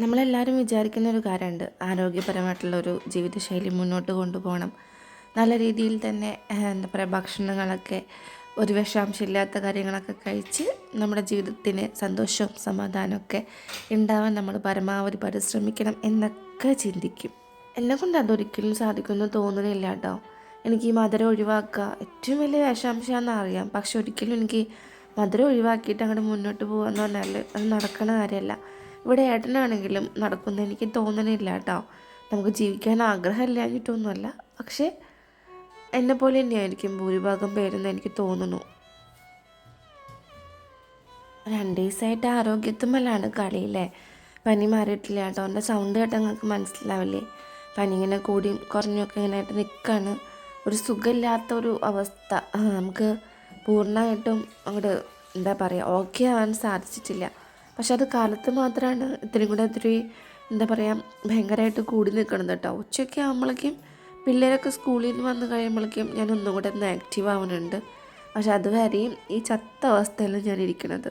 നമ്മളെല്ലാവരും വിചാരിക്കുന്ന ഒരു കാര്യമുണ്ട്. ആരോഗ്യപരമായിട്ടുള്ളൊരു ജീവിതശൈലി മുന്നോട്ട് കൊണ്ടുപോകണം. നല്ല രീതിയിൽ തന്നെ എന്താ പറയുക ഭക്ഷണങ്ങളൊക്കെ ഒരു വിഷാംശമില്ലാത്ത കാര്യങ്ങളൊക്കെ കഴിച്ച് നമ്മുടെ ജീവിതത്തിന് സന്തോഷവും സമാധാനമൊക്കെ ഉണ്ടാവാൻ നമ്മൾ പരമാവധി പരിശ്രമിക്കണം എന്നൊക്കെ ചിന്തിക്കും. എന്നെക്കൊണ്ട് അതൊരിക്കലും സാധിക്കുമെന്ന് തോന്നുന്നില്ല കേട്ടോ. എനിക്ക് ഈ മധുരം ഒഴിവാക്കുക ഏറ്റവും വലിയ വിഷാംശമാണെന്ന് അറിയാം. പക്ഷെ ഒരിക്കലും എനിക്ക് മധുരം ഒഴിവാക്കിയിട്ട് അങ്ങോട്ട് മുന്നോട്ട് പോകുക എന്ന് പറഞ്ഞാൽ അത് നടക്കുന്ന കാര്യമല്ല. ഇവിടെ ഏട്ടനാണെങ്കിലും നടക്കുന്ന എനിക്ക് തോന്നണില്ല കേട്ടോ നമുക്ക് ജീവിക്കാൻ ആഗ്രഹമില്ലാഞ്ഞിട്ടൊന്നുമല്ല. പക്ഷേ എന്നെ പോലെ തന്നെയായിരിക്കും ഭൂരിഭാഗം പേരെന്ന് എനിക്ക് തോന്നുന്നു. രണ്ട് ദിവസമായിട്ട് ആരോഗ്യത്തുമ്മലാണ് കളിയില്ലേ? പനി മാറിയിട്ടില്ല കേട്ടോ എന്റെ സൗണ്ട് കേട്ടാൽ നിങ്ങൾക്ക് മനസ്സിലാവില്ലേ? പനി ഇങ്ങനെ കൂടിയും കുറഞ്ഞൊക്കെ ഇങ്ങനെ ആയിട്ട് നിൽക്കുകയാണ് ഒരു സുഖമില്ലാത്ത ഒരു അവസ്ഥ. നമുക്ക് പൂർണമായിട്ടും അങ്ങോട്ട് എന്താ പറയുക ഓക്കെ ആവാൻ സാധിച്ചിട്ടില്ല. പക്ഷെ അത് കാലത്ത് മാത്രമാണ് ഇത്രയും കൂടെ ഇത്തിരി എന്താ പറയുക ഭയങ്കരമായിട്ട് കൂടി നിൽക്കണം കേട്ടോ. ഉച്ചയ്ക്ക് ആകുമ്പോഴേക്കും പിള്ളേരൊക്കെ സ്കൂളിൽ നിന്ന് വന്ന് കഴിയുമ്പോഴേക്കും ഞാൻ ഒന്നും കൂടെ ഒന്ന് ആക്റ്റീവ് ആവുന്നുണ്ട്. പക്ഷെ അതുവരെയും ഈ ചത്ത അവസ്ഥയിലാണ് ഞാൻ ഇരിക്കുന്നത്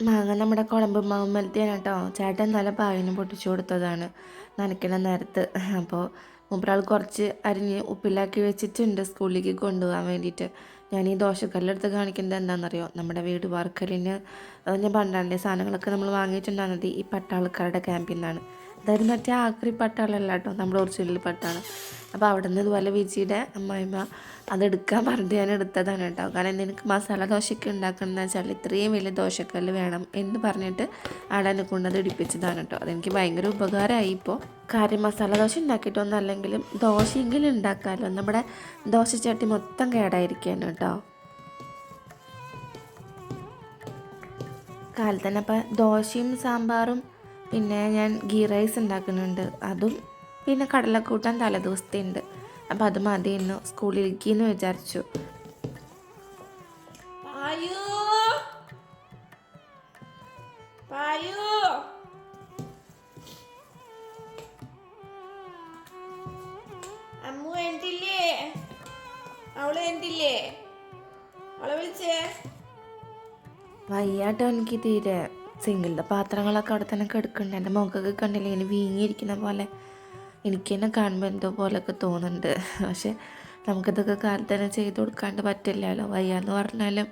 മാങ്ങ നമ്മുടെ കുളമ്പ് മാവ് മലത്തിയാണ് കേട്ടോ. ചേട്ടൻ നല്ല പായനും പൊട്ടിച്ചു കൊടുത്തതാണ് നനയ്ക്കണ നേരത്ത്. അപ്പോൾ മൂപ്പരാൾ കുറച്ച് അരിഞ്ഞ് ഉപ്പിലാക്കി വെച്ചിട്ടുണ്ട് സ്കൂളിലേക്ക് കൊണ്ടുപോകാൻ വേണ്ടിയിട്ട്. ഞാൻ ഈ ദോശക്കല്ലെടുത്ത് കാണിക്കുന്നത് എന്താണെന്നറിയോ? നമ്മുടെ വീട് വാർക്കലിന് ഞാൻ പണ്ടാണ്ടേ സാധനങ്ങളൊക്കെ നമ്മൾ വാങ്ങിയിട്ടുണ്ടാകുന്നത് ഈ പട്ടാളക്കാരുടെ ക്യാമ്പിൽ നിന്നാണ്. അതായത് മറ്റേ ആക്രി പട്ടാളല്ല കേട്ടോ നമ്മുടെ ഒറിജിനൽ പട്ടാളം. അപ്പോൾ അവിടെ നിന്ന് ഇതുപോലെ വിജിയുടെ അമ്മായിമ്മ അതെടുക്കാൻ പറഞ്ഞിട്ട് ഞാൻ എടുത്തതാണ് കേട്ടോ. കാരണം നിനക്ക് മസാല ദോശയ്ക്ക് ഉണ്ടാക്കണമെന്ന് വെച്ചാൽ ഇത്രയും വലിയ ദോശക്കല്ല് വേണം എന്ന് പറഞ്ഞിട്ട് അവിടെ എന്നെ കൊണ്ടത് ഇടിപ്പിച്ചതാണ് കേട്ടോ. അതെനിക്ക് ഭയങ്കര ഉപകാരമായി ഇപ്പോൾ കാര്യം മസാല ദോശ ഉണ്ടാക്കിയിട്ടൊന്നും അല്ലെങ്കിലും ദോശയെങ്കിലും ഉണ്ടാക്കാമല്ലോ നമ്മുടെ ദോശച്ചട്ടി മൊത്തം കേടായിരിക്കുകയാണ് കേട്ടോ. കാലത്ത് തന്നെ അപ്പം ദോശയും സാമ്പാറും പിന്നെ ഞാൻ ഗീ റൈസ് ഉണ്ടാക്കുന്നുണ്ട്. അതും പിന്നെ കടലക്കൂട്ടാൻ തലേദിവസത്തെ ഉണ്ട് അപ്പം അത് മതി ഇന്ന് സ്കൂളിലേക്ക് എന്ന് വിചാരിച്ചു അമ്മു എന്തില്ലേ അവൾ എന്തില്ലേ അവളെ വിളിച്ചേ. വയ്യാട്ടോ എനിക്ക് തീരെ. സിംഗിളിന്റെ പാത്രങ്ങളൊക്കെ അവിടെ തന്നെ കിടക്കുന്നുണ്ട്. എന്റെ മുഖമൊക്കെ കണ്ടില്ലേ? ഇങ്ങനെ വീങ്ങിയിരിക്കുന്ന പോലെ. എനിക്ക് തന്നെ കാണുമ്പോൾ എന്തോ പോലെയൊക്കെ തോന്നുന്നുണ്ട്. പക്ഷെ നമുക്കിതൊക്കെ കാലത്ത് തന്നെ ചെയ്ത് കൊടുക്കാണ്ട് പറ്റില്ലല്ലോ. വയ്യാന്ന് പറഞ്ഞാലും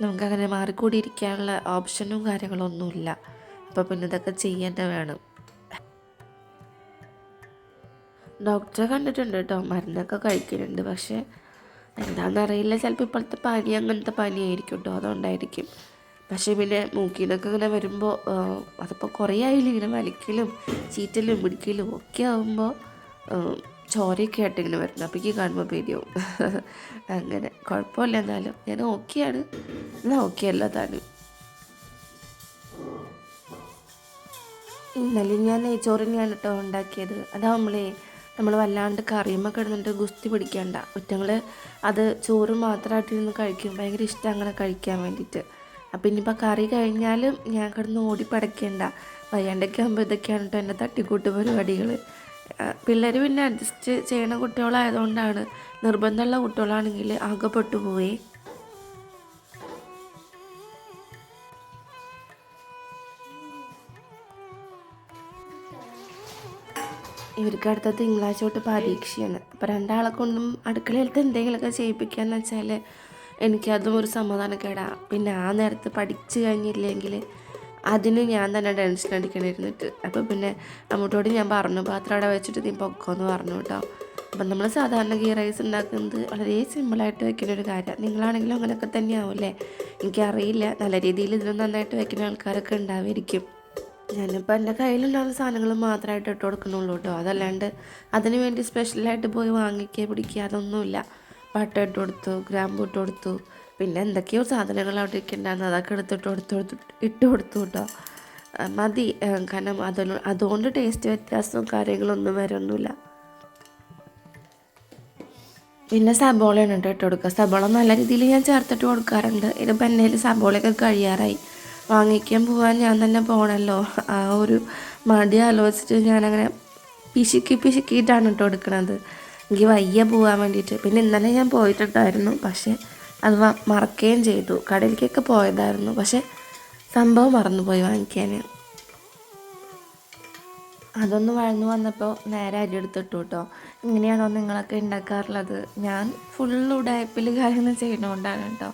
നമുക്കങ്ങനെ മാറിക്കൂടിയിരിക്കാനുള്ള ഓപ്ഷനും കാര്യങ്ങളൊന്നുമില്ല. അപ്പോൾ പിന്നെ ഇതൊക്കെ ചെയ്യേണ്ട വേണം. ഡോക്ടറെ കണ്ടിട്ടുണ്ട് കേട്ടോ. മരുന്നൊക്കെ കഴിക്കുന്നുണ്ട് പക്ഷേ എന്താണെന്നറിയില്ല ചിലപ്പോൾ ഇപ്പോഴത്തെ പനി അങ്ങനത്തെ പനിയായിരിക്കും കേട്ടോ. അതുകൊണ്ടായിരിക്കും. പക്ഷേ പിന്നെ മൂക്കിലൊക്കെ ഇങ്ങനെ വരുമ്പോൾ അതിപ്പോൾ കുറേ ആയില്ല ഇങ്ങനെ വലിക്കലും ചീറ്റലും പിടിക്കലും ഒക്കെ ആകുമ്പോൾ ചോരയൊക്കെ ആയിട്ട് ഇങ്ങനെ വരുന്നത് അപ്പോൾ എനിക്ക് കാണുമ്പോൾ പേടിയാവും. അങ്ങനെ. കുഴപ്പമില്ല എന്നാലും. ഞാൻ ഓക്കെയാണ് എന്നാൽ ഓക്കെ അല്ല താനും ഇന്നലെ ഞാൻ നെയ്ച്ചോറിനെയാണ് കേട്ടോ ഉണ്ടാക്കിയത്. നമ്മളെ നമ്മൾ വല്ലാണ്ട് കറിയുമ്പോൾ കിടന്നിട്ട് ഗുസ്തി പിടിക്കണ്ട. ഒറ്റങ്ങൾ അത് ചോറ് മാത്രമായിട്ട് ഇരുന്ന് കഴിക്കും. ഭയങ്കര ഇഷ്ടം അങ്ങനെ കഴിക്കാൻ വേണ്ടിയിട്ട്. അപ്പം ഇനിയിപ്പോൾ കറി കഴിഞ്ഞാലും ഞാൻ കിടന്ന് ഓടി പടയ്ക്കണ്ട വയ്യാണ്ടൊക്കെ ആകുമ്പോൾ ഇതൊക്കെയാണ് കേട്ടോ എന്റെ തട്ടിക്കൂട്ട് പരിപാടികൾ പിള്ളേർ പിന്നെ അഡ്ജസ്റ്റ് ചെയ്യണ കുട്ടികളായതുകൊണ്ടാണ് നിർബന്ധമുള്ള കുട്ടികളാണെങ്കിൽ ആകെപ്പെട്ടു പോയി ഇവർക്ക് അടുത്ത തിങ്കളാഴ്ച തൊട്ട് പരീക്ഷയാണ്. അപ്പോൾ രണ്ടാളെ കൊണ്ടും അടുക്കളയിലത്തെ എന്തെങ്കിലുമൊക്കെ ചെയ്യിപ്പിക്കുക എന്ന് വെച്ചാൽ എനിക്കതും ഒരു സമാധാനക്കേടാ. പിന്നെ ആ നേരത്ത് പഠിച്ചു കഴിഞ്ഞില്ലെങ്കിൽ അതിന് ഞാൻ തന്നെ ടെൻഷൻ അടിക്കണിരുന്നിട്ട്. അപ്പോൾ പിന്നെ അമ്മൂട്ടോട് ഞാൻ പറഞ്ഞു പാത്രം അവിടെ വെച്ചിട്ട് നീ പൊക്കോന്ന് പറഞ്ഞു കേട്ടോ അപ്പം നമ്മൾ സാധാരണ ഗീ റൈസ് ഉണ്ടാക്കുന്നത് വളരെ സിമ്പിളായിട്ട് വെക്കുന്ന ഒരു കാര്യമാണ് നിങ്ങളാണെങ്കിലും അങ്ങനെയൊക്കെ തന്നെയാവില്ലേ? എനിക്കറിയില്ല. നല്ല രീതിയിൽ ഇതിലും നന്നായിട്ട് വെക്കുന്ന ആൾക്കാരൊക്കെ ഉണ്ടാവുമായിരിക്കും ഞാനിപ്പോൾ എന്റെ കയ്യിലുണ്ടാകുന്ന സാധനങ്ങൾ മാത്രമായിട്ട് ഇട്ട് കൊടുക്കണുള്ളൂ കേട്ടോ അതല്ലാണ്ട് അതിന് വേണ്ടി സ്പെഷ്യലായിട്ട് പോയി വാങ്ങിക്കുക പിടിക്കുക അതൊന്നുമില്ല. പട്ട ഇട്ട് കൊടുത്തു ഗ്രാമ്പു ഇട്ട് കൊടുത്തു. പിന്നെ എന്തൊക്കെയോ സാധനങ്ങൾ അവിടെ ഇരിക്കുന്നുണ്ടായിരുന്നു. അതൊക്കെ എടുത്തിട്ട് കൊടുത്തു ഇട്ട് കൊടുത്തു കേട്ടോ. മതി. കാരണം അതിന് അതുകൊണ്ട് ടേസ്റ്റ് വ്യത്യാസവും കാര്യങ്ങളൊന്നും വരൊന്നുമില്ല പിന്നെ സബോളയാണ് കേട്ടോ ഇട്ട് കൊടുക്കുക. സബോള നല്ല രീതിയിൽ ഞാൻ ചേർത്തിട്ട് കൊടുക്കാറുണ്ട്. ഇതിപ്പോൾ എന്റെ സബോളയൊക്കെ കഴിയാറായി. വാങ്ങിക്കാൻ പോകാൻ ഞാൻ തന്നെ പോകണമല്ലോ ആ ഒരു മടി ആലോചിച്ചിട്ട് ഞാനങ്ങനെ പിശുക്കി പിശുക്കിയിട്ടാണ് കേട്ടോ എടുക്കണത് എനിക്ക് വയ്യ പോകാൻ വേണ്ടിയിട്ട്. പിന്നെ ഇന്നലെ ഞാൻ പോയിട്ടുണ്ടായിരുന്നു. പക്ഷേ അത് മറക്കുകയും ചെയ്തു. കടയിലേക്കൊക്കെ പോയതായിരുന്നു. പക്ഷേ സംഭവം മറന്നുപോയി വാങ്ങിക്കാൻ അതൊന്ന് വഴന്നു വന്നപ്പോൾ നേരെ അരി എടുത്തിട്ടു കേട്ടോ ഇങ്ങനെയാണോ നിങ്ങളൊക്കെ ഉണ്ടാക്കാറുള്ളത് ഞാൻ ഫുൾ ഉടായ്പിൽ കാര്യങ്ങൾ ചെയ്യണോണ്ടാണ് കേട്ടോ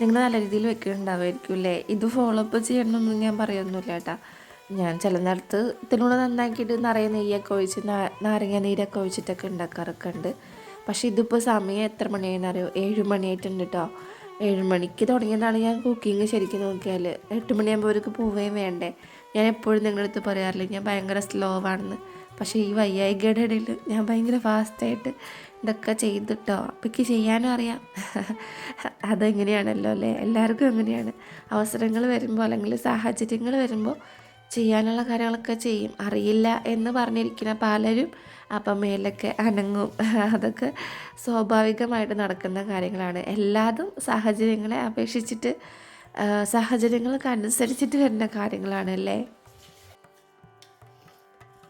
നിങ്ങൾ നല്ല രീതിയിൽ വെക്കുന്നുണ്ടാവുമായിരിക്കും അല്ലേ ഇത് ഫോളോ അപ്പ് ചെയ്യണമെന്നൊന്നും ഞാൻ പറയുന്നില്ല കേട്ടാ ഞാൻ ചില നേരത്ത് ഇതിലൂടെ നന്നാക്കിയിട്ട് നിറയെ നെയ്യൊക്കെ ഒഴിച്ച് നാരങ്ങ നീരൊക്കെ ഒഴിച്ചിട്ടൊക്കെ ഉണ്ടാക്കാറൊക്കെ ഉണ്ട്. പക്ഷേ ഇതിപ്പോൾ സമയം എത്ര മണിയായെന്നറിയോ? ഏഴ് മണിയായിട്ടുണ്ട് കേട്ടോ ഏഴ് മണിക്ക് തുടങ്ങിയതാണ് ഞാൻ കുക്കിംഗ് ശരിക്കും നോക്കിയാൽ എട്ട് മണിയാകുമ്പോൾ അവർക്ക് പോവുകയും വേണ്ടേ? ഞാൻ എപ്പോഴും നിങ്ങളുടെ അടുത്ത് പറയാറില്ല ഞാൻ ഭയങ്കര സ്ലോ ആണെന്ന്. പക്ഷേ ഈ വയ്യായികയുടെ ഇടയിൽ ഞാൻ ഭയങ്കര ഫാസ്റ്റായിട്ട് ഇതൊക്കെ ചെയ്തിട്ടോ അപ്പം എനിക്ക് ചെയ്യാനും അറിയാം. അതെങ്ങനെയാണല്ലോ അല്ലേ? എല്ലാവർക്കും അങ്ങനെയാണ്. അവസരങ്ങൾ വരുമ്പോൾ അല്ലെങ്കിൽ സാഹചര്യങ്ങൾ വരുമ്പോൾ ചെയ്യാനുള്ള കാര്യങ്ങളൊക്കെ ചെയ്യും. അറിയില്ല എന്ന് പറഞ്ഞിരിക്കുന്ന പലരും അപ്പം മേലൊക്കെ അനങ്ങും. അതൊക്കെ സ്വാഭാവികമായിട്ട് നടക്കുന്ന കാര്യങ്ങളാണ്. എല്ലാതും സാഹചര്യങ്ങളെ അപേക്ഷിച്ചിട്ട് സാഹചര്യങ്ങൾക്ക് അനുസരിച്ചിട്ട് വരുന്ന കാര്യങ്ങളാണ് അല്ലേ?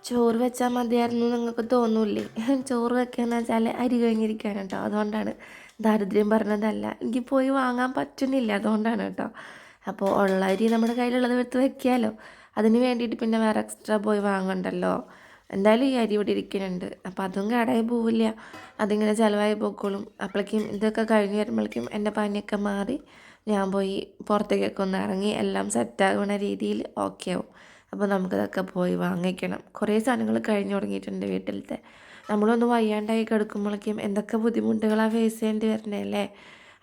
ചോറ് വെച്ചാൽ മതിയായിരുന്നു നിങ്ങൾക്ക് തോന്നൂല്ലേ? ചോറ് വെക്കുകയെന്ന് വെച്ചാൽ അരി കഴിഞ്ഞിരിക്കുകയാണ് കേട്ടോ. അതുകൊണ്ടാണ് ദാരിദ്ര്യം പറഞ്ഞതല്ല. എനിക്ക് പോയി വാങ്ങാൻ പറ്റുന്നില്ല അതുകൊണ്ടാണ് കേട്ടോ. അപ്പോൾ ഉള്ള അരി നമ്മുടെ കയ്യിലുള്ളത് എടുത്ത് വെക്കാമല്ലോ അതിന് വേണ്ടിയിട്ട് പിന്നെ വേറെ എക്സ്ട്രാ പോയി വാങ്ങണ്ടല്ലോ. എന്തായാലും ഈ അരി ഇവിടെ ഇരിക്കുന്നുണ്ട്. അപ്പോൾ അതും കടയിൽ പോവില്ല. അതിങ്ങനെ ചിലവായി പോയിക്കോളും അപ്പോഴേക്കും ഇതൊക്കെ കഴിഞ്ഞ് വരുമ്പോഴേക്കും എന്റെ പനിയൊക്കെ മാറി ഞാൻ പോയി പുറത്തേക്കൊക്കെ ഒന്ന് ഇറങ്ങി എല്ലാം സെറ്റാകുന്ന രീതിയിൽ ഓക്കെ ആവും. അപ്പോൾ നമുക്കതൊക്കെ പോയി വാങ്ങിക്കണം. കുറേ സാധനങ്ങൾ കഴിഞ്ഞു തുടങ്ങിയിട്ടുണ്ട് വീട്ടിലത്തെ. നമ്മളൊന്ന് വയ്യാണ്ടായി കിടക്കുമ്പോഴേക്കും എന്തൊക്കെ ബുദ്ധിമുട്ടുകളാണ് ഫേസ് ചെയ്യേണ്ടി വരണേ അല്ലേ?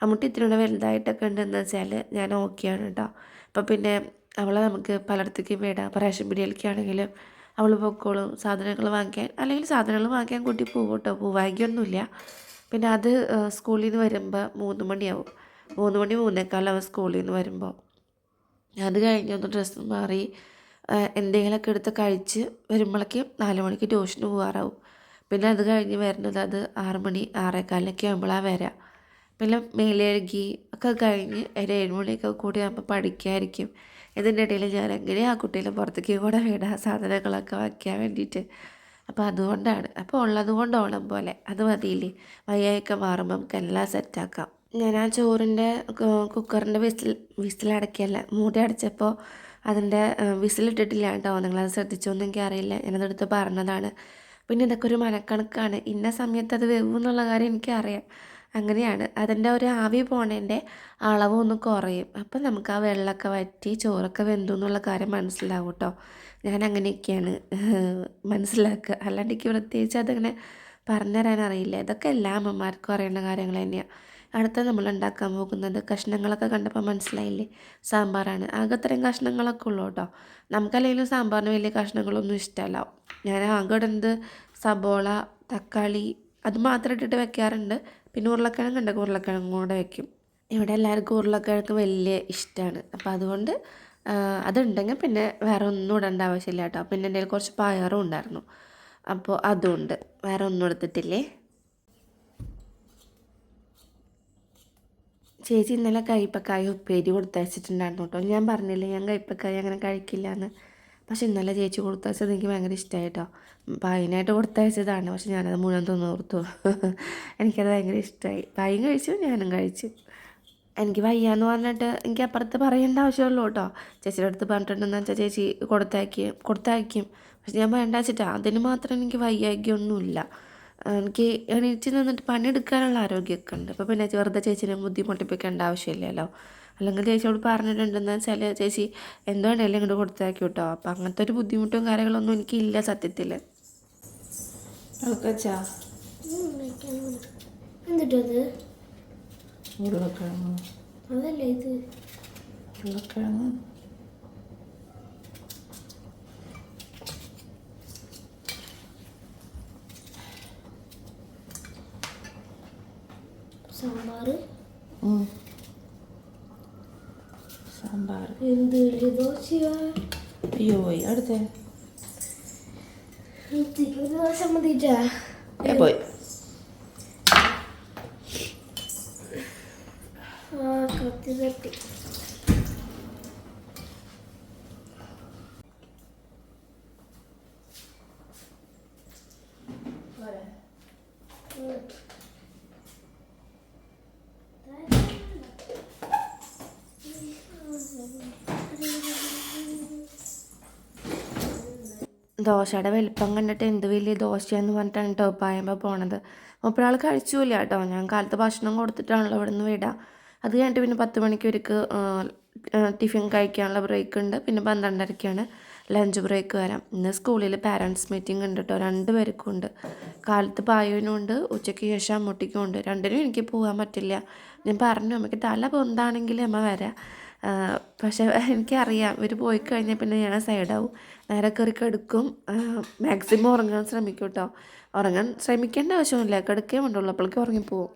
അമ്മൂട്ടി ഇത്തിരി കൂടെ വലുതായിട്ടൊക്കെ ഉണ്ടെന്ന് വെച്ചാൽ ഞാൻ ഓക്കെയാണ് കേട്ടോ അപ്പോൾ പിന്നെ അവളെ നമുക്ക് പലയിടത്തേക്കും വിടാം. ഇപ്പോൾ റേഷൻ പിടിയിലേക്കാണെങ്കിലും അവൾ പൊക്കോളും. സാധനങ്ങൾ വാങ്ങിക്കാൻ അല്ലെങ്കിൽ സാധനങ്ങൾ വാങ്ങിക്കാൻ കൂട്ടി പോകും കേട്ടോ പിന്നെ അത് സ്കൂളിൽ നിന്ന് വരുമ്പോൾ മൂന്ന് മണിയാവും. മൂന്ന് മണി മൂന്നേക്കാലാവും സ്കൂളിൽ നിന്ന് വരുമ്പോൾ അത് കഴിഞ്ഞ് ഒന്ന് ഡ്രസ്സ് മാറി എന്തെങ്കിലുമൊക്കെ എടുത്ത് കഴിച്ച് വരുമ്പോഴേക്കും നാല് മണിക്ക് ട്യൂഷന് പോകാറാവും പിന്നെ അത് കഴിഞ്ഞ് വരുന്നത് അത് ആറ് മണി ആറേക്കാലിലൊക്കെ ആകുമ്പോഴാണ് വരിക പിന്നെ മേലേഴുകി ഒക്കെ കഴിഞ്ഞ് ഒരു ഏഴ് മണിയൊക്കെ കൂടി ആകുമ്പോൾ പഠിക്കായിരിക്കും. ഇതിന്റെ ഇടയിൽ ഞാൻ എങ്ങനെ ആ കുട്ടീനെ പുറത്തേക്ക് കൂടെ വേണ്ട സാധനങ്ങളൊക്കെ വയ്ക്കാൻ വേണ്ടിയിട്ട്. അപ്പോൾ അതുകൊണ്ടാണ്. അപ്പോൾ ഉള്ളത് കൊണ്ട് ഓണം പോലെ. അത് മതിയില്ലേ? വയ്യായൊക്കെ മാറുമ്പോൾ നമുക്ക് എല്ലാം സെറ്റാക്കാം ഞാൻ ആ ചോറിന്റെ കുക്കറിന്റെ വിസിൽ വിസിലടക്കിയല്ല മൂടി അടച്ചപ്പോൾ അതിന്റെ വിസിലിട്ടിട്ടില്ല കേട്ടോ നിങ്ങളത് ശ്രദ്ധിച്ചോന്നും എനിക്ക് അറിയില്ല ഞാനതെടുത്ത് പറഞ്ഞതാണ്. പിന്നെ ഇതൊക്കെ ഒരു മനക്കണക്കാണ്. ഇന്ന സമയത്ത് അത് വെവും എന്നുള്ള കാര്യം എനിക്കറിയാം. അങ്ങനെയാണ്. അതിന്റെ ഒരു ആവി പോണേന്റെ അളവ് ഒന്ന് കുറയും. അപ്പോൾ നമുക്ക് ആ വെള്ളമൊക്കെ വറ്റി ചോറൊക്കെ വെന്തു എന്നുള്ള കാര്യം മനസ്സിലാവും കേട്ടോ. ഞാൻ അങ്ങനെയൊക്കെയാണ് മനസ്സിലാക്കുക. അല്ലാണ്ട് എനിക്ക് പ്രത്യേകിച്ച് അതങ്ങനെ പറഞ്ഞുതരാൻ അറിയില്ല. ഇതൊക്കെ എല്ലാ അമ്മമാർക്കും അറിയുന്ന കാര്യങ്ങൾ തന്നെയാണ് അടുത്ത നമ്മൾ ഉണ്ടാക്കാൻ പോകുന്നത് കഷ്ണങ്ങളൊക്കെ കണ്ടപ്പോൾ മനസ്സിലായില്ലേ? സാമ്പാറാണ്. ആകെ ഇത്രയും കഷ്ണങ്ങളൊക്കെ ഉള്ളൂ കേട്ടോ. നമുക്കല്ലെങ്കിലും സാമ്പാറിന് വലിയ കഷ്ണങ്ങളൊന്നും ഇഷ്ടമല്ല. ഞാൻ ആകെ ഇടുന്നത് സബോള തക്കാളി അത് മാത്രം ഇട്ടിട്ട് വെക്കാറുണ്ട്. പിന്നെ ഉരുളക്കിഴങ്ങ് ഉണ്ടെങ്കിൽ ഉരുളക്കിഴങ്ങും കൂടെ വെക്കും. ഇവിടെ എല്ലാവർക്കും ഉരുളക്കിഴങ്ങ് വലിയ ഇഷ്ടമാണ് അപ്പോൾ അതുകൊണ്ട് അതുണ്ടെങ്കിൽ പിന്നെ വേറെ ഒന്നും ഇടേണ്ട ആവശ്യമില്ല കേട്ടോ. പിന്നെ എന്റെ കുറച്ച് പയറും ഉണ്ടായിരുന്നു. അപ്പോൾ അതുകൊണ്ട് വേറെ ഒന്നും എടുത്തിട്ടില്ലേ? ചേച്ചി ഇന്നലെ കയ്പക്കായ ഉപ്പേരി കൊടുത്തയച്ചിട്ടുണ്ടായിരുന്നു കേട്ടോ. ഞാൻ പറഞ്ഞില്ലേ ഞാൻ കയ്പക്കായ അങ്ങനെ കഴിക്കില്ല എന്ന് പക്ഷെ ഇന്നലെ ചേച്ചി കൊടുത്തയച്ചത് എനിക്ക് ഭയങ്കര ഇഷ്ടമായിട്ടോ പൈനായിട്ട് കൊടുത്തയച്ചതാണ്. പക്ഷെ ഞാനത് മുഴുവൻ തിന്നോർത്തു എനിക്കത് ഭയങ്കര ഇഷ്ടമായി പൈൻ കഴിച്ചു ഞാനും കഴിച്ചു. എനിക്ക് വയ്യാന്ന് പറഞ്ഞിട്ട് എനിക്ക് അപ്പുറത്ത് പറയേണ്ട ആവശ്യമുള്ളൂ കേട്ടോ. ചേച്ചിയുടെ അടുത്ത് പറഞ്ഞിട്ടുണ്ടെന്ന് വെച്ചാൽ ചേച്ചി കൊടുത്തയക്കും കൊടുത്തയക്കും. പക്ഷെ ഞാൻ വേണ്ട വെച്ചിട്ടാ. അതിന് മാത്രം എനിക്ക് വയ്യായ്കയൊന്നുമില്ല. എനിക്ക് എണീറ്റ് നിന്നിട്ട് പണിയെടുക്കാനുള്ള ആരോഗ്യമൊക്കെ ഉണ്ട്. അപ്പോൾ പിന്നെ വെറുതെ ചേച്ചിനെ ബുദ്ധിമുട്ടിപ്പിക്കേണ്ട ആവശ്യമില്ലല്ലോ. അല്ലെങ്കിൽ ചേച്ചിയോട് പറഞ്ഞിട്ടുണ്ടെന്ന് വെച്ചാൽ ചേച്ചി എന്തോ ഉണ്ടെങ്കിലും ഇങ്ങോട്ട് കൊടുത്താക്കി കേട്ടോ അപ്പം അങ്ങനത്തെ ഒരു ബുദ്ധിമുട്ടും കാര്യങ്ങളൊന്നും എനിക്കില്ല സത്യത്തിൽ വെച്ചാ. എന്നിട്ടത് ഉരുളക്കിഴങ്ങ്. അതല്ല ഇത്? ഉരുളക്കിഴങ്ങ്. സാമ്പാർ സാമ്പാർ. എന്ത് വലിയ ദോശയാ അയ്യോ പോയി അടുത്തേ. ഒരു ദോശ മതിട്ടാ. പോയി. ആ കത്തി തട്ടി ദോശയുടെ വലിപ്പം കണ്ടിട്ട് എന്ത് വലിയ ദോശയാന്ന് പറഞ്ഞിട്ടാണ് കേട്ടോ പായുമ്പോൾ പോണത്. മുപ്പരാൾ കഴിച്ചില്ല കേട്ടോ ഞാൻ കാലത്ത് ഭക്ഷണം കൊടുത്തിട്ടാണല്ലോ ഇവിടെ നിന്ന് വിടാം. അത് കഴിഞ്ഞിട്ട് പിന്നെ പത്ത് മണിക്ക് ഒരുക്ക് ടിഫിൻ കഴിക്കാനുള്ള ബ്രേക്ക് ഉണ്ട്. പിന്നെ പന്ത്രണ്ടരയ്ക്കാണ് ലഞ്ച് ബ്രേക്ക് വരാം. ഇന്ന് സ്കൂളിൽ പാരൻസ് മീറ്റിംഗ് ഉണ്ട് കേട്ടോ രണ്ട് പേർക്കും ഉണ്ട്. കാലത്ത് പായുവിനും ഉണ്ട് ഉച്ചയ്ക്ക് ശേഷം അമ്മൂട്ടിക്കും ഉണ്ട്. രണ്ടിനും എനിക്ക് പോകാൻ പറ്റില്ല. ഞാൻ പറഞ്ഞു അമ്മയ്ക്ക് തല പൊന്താണെങ്കിൽ അമ്മ വരാം. പക്ഷേ എനിക്കറിയാം. ഇവർ പോയി കഴിഞ്ഞാൽ പിന്നെ ഞാൻ സൈഡാവും. നേരെ കയറി കിടക്കും. മാക്സിമം ഉറങ്ങാൻ ശ്രമിക്കും കേട്ടോ ഉറങ്ങാൻ ശ്രമിക്കേണ്ട ആവശ്യമില്ല കിടക്കേ വേണ്ടുള്ളൂ. അപ്പോഴേക്കും ഉറങ്ങിപ്പോവും.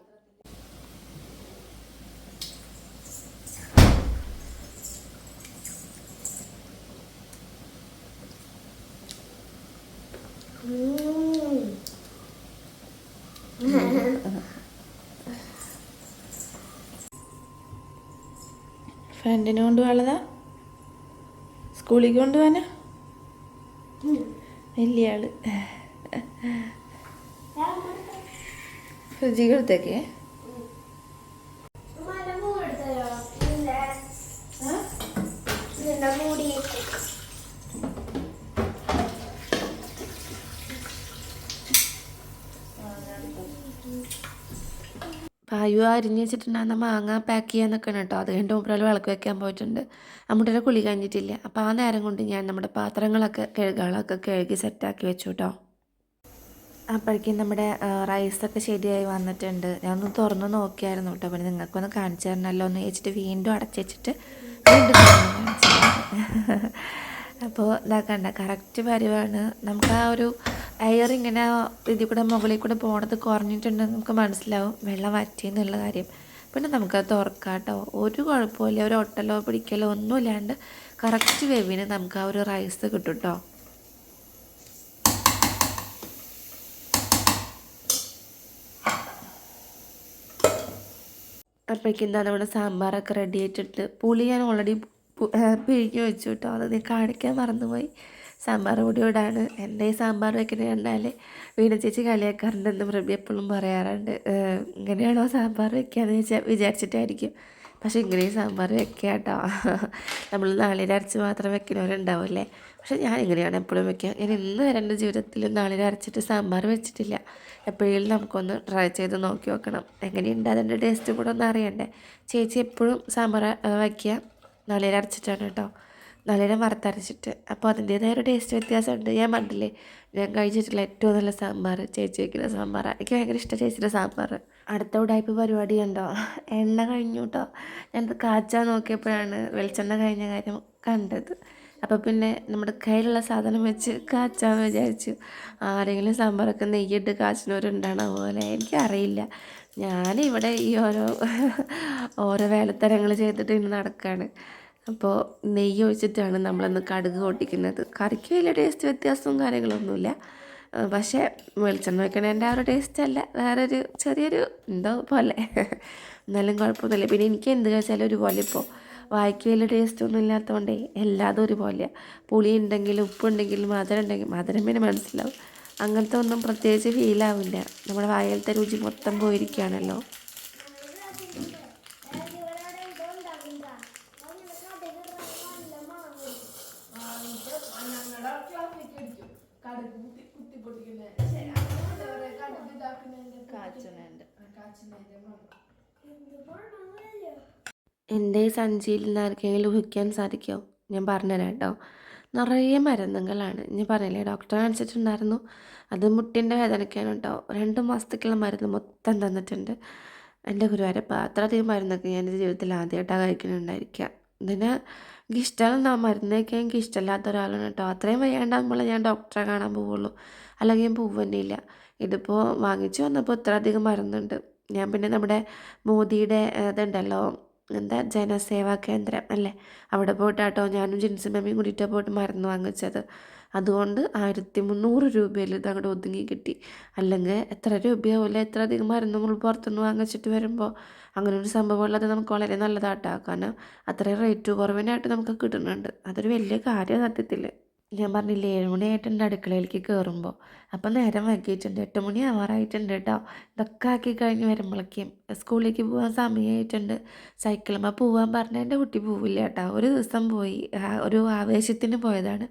ഫ്രണ്ടിനെ കൊണ്ടുപോകാനുള്ളതാ? സ്കൂളിൽ കൊണ്ടുപോകാനാ? വലിയ ആൾ. ഫ്രിഡ്ജിൽ എടുത്തേക്കേ മൂടി പായു അരിഞ്ഞ് വെച്ചിട്ടുണ്ടായിരുന്ന മാങ്ങ പാക്ക് ചെയ്യാന്നൊക്കെ കേട്ടോ. അത് കഴിഞ്ഞിട്ട് മൂപ്പരാൾ വിളക്ക് വെക്കാൻ പോയിട്ടുണ്ട്. അമ്മൂട്ടിയുടെ കുളി കഴിഞ്ഞിട്ടില്ല. അപ്പോൾ ആ നേരം കൊണ്ട് ഞാൻ നമ്മുടെ പാത്രങ്ങളൊക്കെ കഴുകാളൊക്കെ കഴുകി സെറ്റാക്കി വെച്ചു കേട്ടോ അപ്പോഴേക്കും നമ്മുടെ റൈസൊക്കെ ശരിയായി വന്നിട്ടുണ്ട്. ഞാൻ ഒന്ന് തുറന്ന് നോക്കിയായിരുന്നു കേട്ടോ പിന്നെ നിങ്ങൾക്കൊന്ന് കാണിച്ചു തരണമല്ലോ എന്ന് വെച്ചിട്ട് വീണ്ടും അടച്ചു വെച്ചിട്ട് വീണ്ടും കാണിച്ചു. അപ്പോൾ ഇതാക്കണ്ട കറക്റ്റ് പരിവാണ്. നമുക്ക് ആ ഒരു എയർ ഇങ്ങനെ ഇതിൽ കൂടെ മുകളിൽ കൂടെ പോണത് കുറഞ്ഞിട്ടുണ്ടെന്ന് നമുക്ക് മനസ്സിലാവും. വെള്ളം വറ്റിയെന്നുള്ള കാര്യം. പിന്നെ നമുക്കത് തുറക്കാം കേട്ടോ ഒരു കുഴപ്പമില്ല ഒരു ഒട്ടലോ പിടിക്കലോ ഒന്നുമില്ലാണ്ട് കറക്റ്റ് വേവിന് നമുക്ക് ആ ഒരു റൈസ് കിട്ടും കേട്ടോ അപ്പോഴേക്കും എന്താ നമ്മുടെ സാമ്പാറൊക്കെ റെഡി ആയിട്ടിട്ട് പുളി ഞാൻ ഓൾറെഡി പിഴിഞ്ഞ് വെച്ചു കേട്ടോ അത് ഞാൻ കാണിക്കാൻ മറന്നുപോയി. സാമ്പാർ പൊടി ഇടാണ് എന്റെ ഈ സാമ്പാർ വെക്കുന്നത് കണ്ടാൽ വീണ ചേച്ചി കളിയാക്കാറുണ്ടെന്ന് പ്രഭി എപ്പോഴും പറയാറുണ്ട്. ഇങ്ങനെയാണോ സാമ്പാർ വെക്കാന്ന് വെച്ചാൽ വിചാരിച്ചിട്ടായിരിക്കും. പക്ഷേ ഇങ്ങനെയും സാമ്പാർ വെക്കുക കേട്ടോ നമ്മൾ നാളിൽ അരച്ച് മാത്രം വെക്കുന്നവരുണ്ടാവില്ലേ പക്ഷേ ഞാൻ ഇങ്ങനെയാണ് എപ്പോഴും വെക്കുക. ഞാൻ ഇന്ന് വരെ എന്റെ ജീവിതത്തിൽ നാളിൽ അരച്ചിട്ട് സാമ്പാർ വെച്ചിട്ടില്ല. എപ്പോഴെങ്കിലും നമുക്കൊന്ന് ട്രൈ ചെയ്ത് നോക്കി നോക്കണം എങ്ങനെയുണ്ട്? അതിന്റെ ടേസ്റ്റ് കൂടെ ഒന്ന് അറിയണ്ടേ? ചേച്ചി എപ്പോഴും സാമ്പാർ വയ്ക്കുക നാളിൽ അരച്ചിട്ടാണ് കേട്ടോ. നാളിനെ വറുത്തരച്ചിട്ട്. അപ്പോൾ അതിന്റേതായ ഒരു ടേസ്റ്റ് വ്യത്യാസമുണ്ട്. ഞാൻ പറഞ്ഞില്ലേ ഞാൻ കഴിച്ചിട്ടുള്ള ഏറ്റവും നല്ല സാമ്പാർ ചേച്ചി വയ്ക്കുന്ന സാമ്പാറാണ് എനിക്ക് ഭയങ്കര ഇഷ്ടം ചേച്ചിയുടെ സാമ്പാർ അടുത്ത ഉടായ്പ പരിപാടി ഉണ്ടോ എണ്ണ കഴിഞ്ഞു കേട്ടോ ഞാനത് കാച്ചാൻ നോക്കിയപ്പോഴാണ് വെളിച്ചെണ്ണ കഴിഞ്ഞ കാര്യം കണ്ടത്. അപ്പോൾ പിന്നെ നമ്മുടെ കയ്യിലുള്ള സാധനം വെച്ച് കാച്ചാന്ന് വിചാരിച്ചു. ആരെങ്കിലും സാമ്പാറൊക്കെ നെയ്യിട്ട് കാച്ചിനവരുണ്ടാണോ പോലെ എനിക്കറിയില്ല. ഞാനിവിടെ ഈ ഓരോ ഓരോ വേലത്തരങ്ങൾ ചെയ്തിട്ട് ഇന്ന് നടക്കുകയാണ് അപ്പോൾ നെയ്യ് ഒഴിച്ചിട്ടാണ് നമ്മളിന്ന് കടുക് പൊട്ടിക്കുന്നത്. കറിക്ക് വലിയ ടേസ്റ്റ് വ്യത്യാസവും കാര്യങ്ങളൊന്നുമില്ല. പക്ഷേ വെളിച്ചെണ്ണ വയ്ക്കണേന്റെ ആ ഒരു ടേസ്റ്റ് അല്ല. വേറൊരു ചെറിയൊരു എന്തോ പോലെ. എന്നാലും കുഴപ്പമൊന്നുമില്ല. പിന്നെ എനിക്ക് എന്ത് കഴിച്ചാലും ഒരുപോലെ ഇപ്പോൾ. വായിക്ക് വലിയ ടേസ്റ്റ് ഒന്നും ഇല്ലാത്തതുകൊണ്ടേ എല്ലാതും ഒരുപോലെയാണ് പുളി ഉണ്ടെങ്കിലും ഉപ്പുണ്ടെങ്കിലും മധുരം ഉണ്ടെങ്കിൽ മധുരം പിന്നെ മനസ്സിലാവും. അങ്ങനത്തെ ഒന്നും പ്രത്യേകിച്ച് ഫീലാവില്ല നമ്മുടെ വായിലത്തെ രുചി മൊത്തം പോയിരിക്കുകയാണല്ലോ. എന്റെ ഈ സഞ്ചിയിൽ നിന്ന് ആർക്കെങ്കിലും ഊഹിക്കാൻ സാധിക്കുമോ ഞാൻ പറഞ്ഞുതരാം കേട്ടോ. നിറയെ മരുന്നുകളാണ്. ഞാൻ പറഞ്ഞില്ലേ ഡോക്ടറെ കാണിച്ചിട്ടുണ്ടായിരുന്നു. അത് മുട്ടിന്റെ വേദനയ്ക്കാണ് കേട്ടോ. രണ്ട് മാസത്തേക്കുള്ള മരുന്ന് മൊത്തം തന്നിട്ടുണ്ട്. എന്റെ ഗുരുവായൂരപ്പ അത്രയധികം മരുന്നൊക്കെ ഞാൻ എന്റെ ജീവിതത്തിൽ ആദ്യമായിട്ടാണ് കഴിക്കുന്നുണ്ടായിരിക്കുക. ഇതിന് എനിക്ക് മരുന്നൊക്കെ. മരുന്ന് എനിക്ക് ഇഷ്ടമല്ലാത്ത ഒരാളാണ് കേട്ടോ. അത്രയും വയ്യാണ്ടാകുമ്പോൾ ഞാൻ ഡോക്ടറെ കാണാൻ പോവുള്ളൂ. അല്ലെങ്കിൽ ഞാൻ പോവുന്നില്ല ഇതിപ്പോൾ വാങ്ങിച്ചു വന്നപ്പോൾ ഇത്ര അധികം മരുന്നുണ്ട് ഞാൻ പിന്നെ നമ്മുടെ മോദിയുടെ ഇതുണ്ടല്ലോ എന്താ ജനസേവാ കേന്ദ്രം അല്ലേ? അവിടെ പോയിട്ടാട്ടോ ഞാനും ജിൻസും മമ്മിയും കൂടിയിട്ട് പോയിട്ട് മരുന്ന് വാങ്ങിച്ചത്. അതുകൊണ്ട് ആയിരത്തി മുന്നൂറ് രൂപയിൽ ഇത് അങ്ങോട്ട് ഒതുങ്ങി കിട്ടി. അല്ലെങ്കിൽ എത്ര രൂപയാവില്ല എത്ര അധികം മരുന്ന് നമ്മൾ പുറത്തുനിന്ന് വാങ്ങിച്ചിട്ട് വരുമ്പോൾ അങ്ങനെ ഒരു സംഭവം ഉള്ളത് നമുക്ക് വളരെ നല്ലതാട്ടോ. അത്രയും റേറ്റ് കുറവിനായിട്ട് നമുക്ക് കിട്ടുന്നുണ്ട്. അതൊരു വലിയ കാര്യം സത്യത്തിൽ ഞാൻ പറഞ്ഞില്ലേ ഏഴ് മണിയായിട്ടുണ്ട് അടുക്കളയിലേക്ക് കയറുമ്പോൾ അപ്പം നേരം വൈകിയിട്ടുണ്ട് എട്ട് മണി ആവാറായിട്ടുണ്ട് കേട്ടോ. ഇതൊക്കെ ആക്കി കഴിഞ്ഞ് വരുമ്പോഴേക്കും സ്കൂളിലേക്ക് പോകാൻ സമയമായിട്ടുണ്ട് സൈക്കിളുമ്മ പോവാൻ പറഞ്ഞാൽ എന്റെ കുട്ടി പോവില്ല കേട്ടോ. ഒരു ദിവസം പോയി ഒരു ആവേശത്തിന് പോയതാണ്.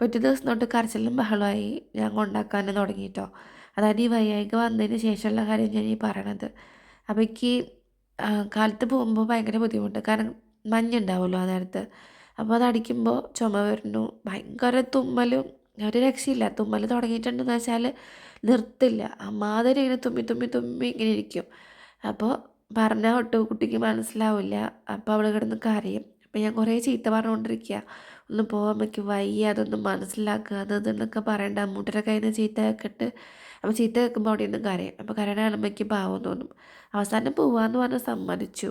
പിറ്റേ ദിവസം തൊട്ട് കരച്ചിലും ബഹളമായി ഞാൻ കൊണ്ടാക്കാൻ തുടങ്ങിയിട്ടോ അതായത് ഈ വയ്യായിക വന്നതിന് ശേഷമുള്ള കാര്യം ഞാൻ ഈ പറയണത്. എനിക്ക് കാലത്ത് പോകുമ്പോൾ ഭയങ്കര ബുദ്ധിമുട്ട്. കാരണം മഞ്ഞുണ്ടാവുമല്ലോ ആ നേരത്ത്. അപ്പോൾ അത് അടിക്കുമ്പോൾ ചുമ വരുന്നു. ഭയങ്കര തുമ്മലും ഒരു രക്ഷയില്ല. തുമ്മൽ തുടങ്ങിയിട്ടുണ്ടെന്ന് വെച്ചാൽ നിർത്തില്ല. അമ്മാതിരി ഇങ്ങനെ തുമ്മി തുമ്മി തുമ്മി ഇങ്ങനെ ഇരിക്കും. അപ്പോൾ പറഞ്ഞാൽ ഒട്ടും കുട്ടിക്ക് മനസ്സിലാവില്ല. അപ്പോൾ അവൾ കിടന്ന് കരയും. അപ്പം ഞാൻ കുറേ ചീത്ത പറഞ്ഞുകൊണ്ടിരിക്കുക ഒന്ന് പറ്റും വയ്യ അതൊന്നും മനസ്സിലാക്കുക അത് ഇതെന്നൊക്കെ പറയണ്ട. അമ്മൂട്ടരെ കയ്യിൽ നിന്ന് ചീത്ത കേട്ട് അപ്പോൾ ചീത്ത കേൾക്കുമ്പോൾ അവിടെ നിന്ന് കരയും. അപ്പോൾ കരയണ കാണുമ്പോഴേക്ക് പാവം തോന്നും. അവസാനം പോവാന്ന് പറഞ്ഞ് സമ്മതിച്ചു.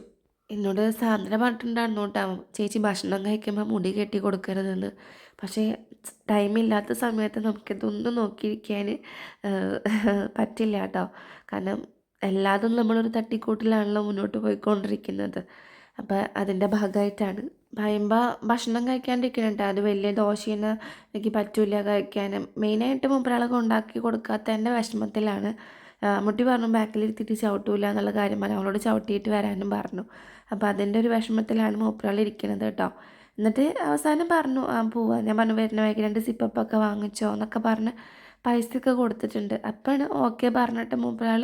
എന്നോട് സാന്ദ്ര പറഞ്ഞിട്ടുണ്ടായിരുന്നു കേട്ടോ. ചേച്ചി ഭക്ഷണം കഴിക്കുമ്പോൾ മുടി കെട്ടി കൊടുക്കരുതെന്ന്. പക്ഷേ ടൈമില്ലാത്ത സമയത്ത് നമുക്കിതൊന്നും നോക്കിയിരിക്കാൻ പറ്റില്ല കേട്ടോ. കാരണം എല്ലാതും നമ്മളൊരു തട്ടിക്കൂട്ടിലാണല്ലോ മുന്നോട്ട് പോയിക്കൊണ്ടിരിക്കുന്നത്. അപ്പോൾ അതിന്റെ ഭാഗമായിട്ടാണ്. പറയുമ്പോൾ ഭക്ഷണം കഴിക്കാണ്ടിരിക്കുന്നുണ്ട് അത് വലിയ ദോശയെന്ന് എനിക്ക് പറ്റൂല കഴിക്കാനും. മെയിനായിട്ട് മുമ്പൊരാളൊക്കെ ഉണ്ടാക്കി കൊടുക്കാത്തതിന്റെ വിഷമത്തിലാണ്. മുട്ടി പറഞ്ഞു ബാക്കിലിരുത്തിയിട്ട് ചവിട്ടൂല എന്നുള്ള കാര്യം പറഞ്ഞു അവളോട് ചവിട്ടിയിട്ട് വരാനും പറഞ്ഞു. അപ്പോൾ അതിന്റെ ഒരു വിഷമത്തിലാണ് മൂപ്പരാൾ ഇരിക്കുന്നത് കേട്ടോ. എന്നിട്ട് അവസാനം പറഞ്ഞു ആ പോവാ. ഞാൻ പറഞ്ഞു വരുന്ന വൈകി രണ്ട് സിപ്പപ്പൊക്കെ വാങ്ങിച്ചോ എന്നൊക്കെ പറഞ്ഞ് പൈസയൊക്കെ കൊടുത്തിട്ടുണ്ട്. അപ്പോഴാണ് ഓക്കെ പറഞ്ഞിട്ട് മൂപ്പരാൾ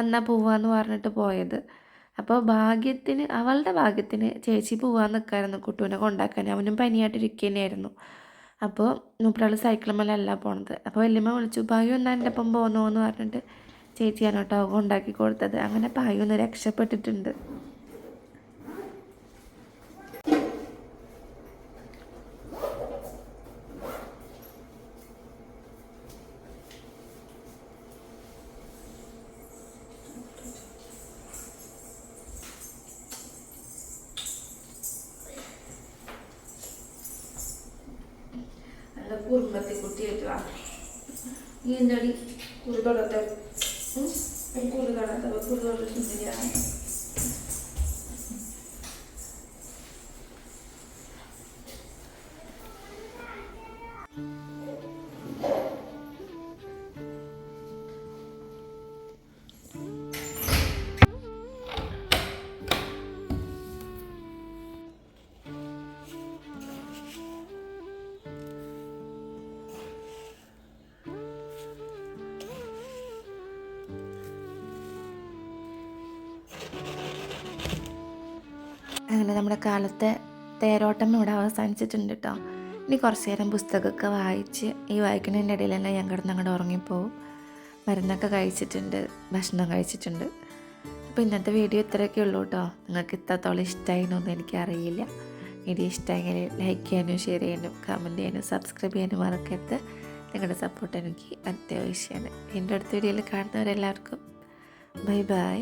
എന്നാൽ പോവാന്ന് പറഞ്ഞിട്ട് പോയത്. അപ്പോൾ ഭാഗ്യത്തിന് അവളുടെ ഭാഗ്യത്തിന് ചേച്ചി പോവാൻ നിൽക്കായിരുന്നു കുട്ടൂനെ കൊണ്ടാക്കാൻ. അവനും പനിയായിട്ട് ഇരിക്കുന്നതായിരുന്നു അപ്പോൾ മൂപ്പരാൾ സൈക്കിളുമ്മലല്ല പോണത്. അപ്പോൾ വല്യമ്മ വിളിച്ചു ഭാഗ്യം എന്നാൽ എന്റെ ഒപ്പം പോന്നോ എന്ന് പറഞ്ഞിട്ട് ചേച്ചിയാണ് കേട്ടോ ഉണ്ടാക്കി കൊടുത്തത്. അങ്ങനെ പായൊന്ന് രക്ഷപ്പെട്ടിട്ടുണ്ട് നല്ല കുറുമ്പത്തി കുട്ടിയായിട്ട് വാ നീ എന്താടി കുറി തൊടത്തെ കുറി തൊടാത്ത കുറി നമ്മുടെ കാലത്തെ തേരോട്ടം ഇവിടെ അവസാനിച്ചിട്ടുണ്ട് കേട്ടോ ഇനി കുറച്ച് നേരം പുസ്തകമൊക്കെ വായിച്ച് ഈ വായിക്കുന്നതിന്റെ തന്നെ ഞാൻ കിടന്ന് അങ്ങോട്ട് ഉറങ്ങിപ്പോവും. മരുന്നൊക്കെ കഴിച്ചിട്ടുണ്ട് ഭക്ഷണം കഴിച്ചിട്ടുണ്ട്. അപ്പോൾ ഇന്നത്തെ വീഡിയോ ഇത്രയൊക്കെ ഉള്ളൂ കേട്ടോ നിങ്ങൾക്ക് ഇത്രത്തോളം ഇഷ്ടമായിരുന്നൊന്നും എനിക്കറിയില്ല. വീഡിയോ ഇഷ്ടമെങ്കിൽ ലൈക്ക് ചെയ്യാനും ഷെയർ ചെയ്യാനും കമന്റ് ചെയ്യാനും സബ്സ്ക്രൈബ് ചെയ്യാനും മറക്കരുത്. നിങ്ങളുടെ സപ്പോർട്ട് എനിക്ക് അത്യാവശ്യമാണ്. എന്റെ അടുത്ത വീഡിയോയിൽ കാണുന്നവരെല്ലാവർക്കും ബൈ ബൈ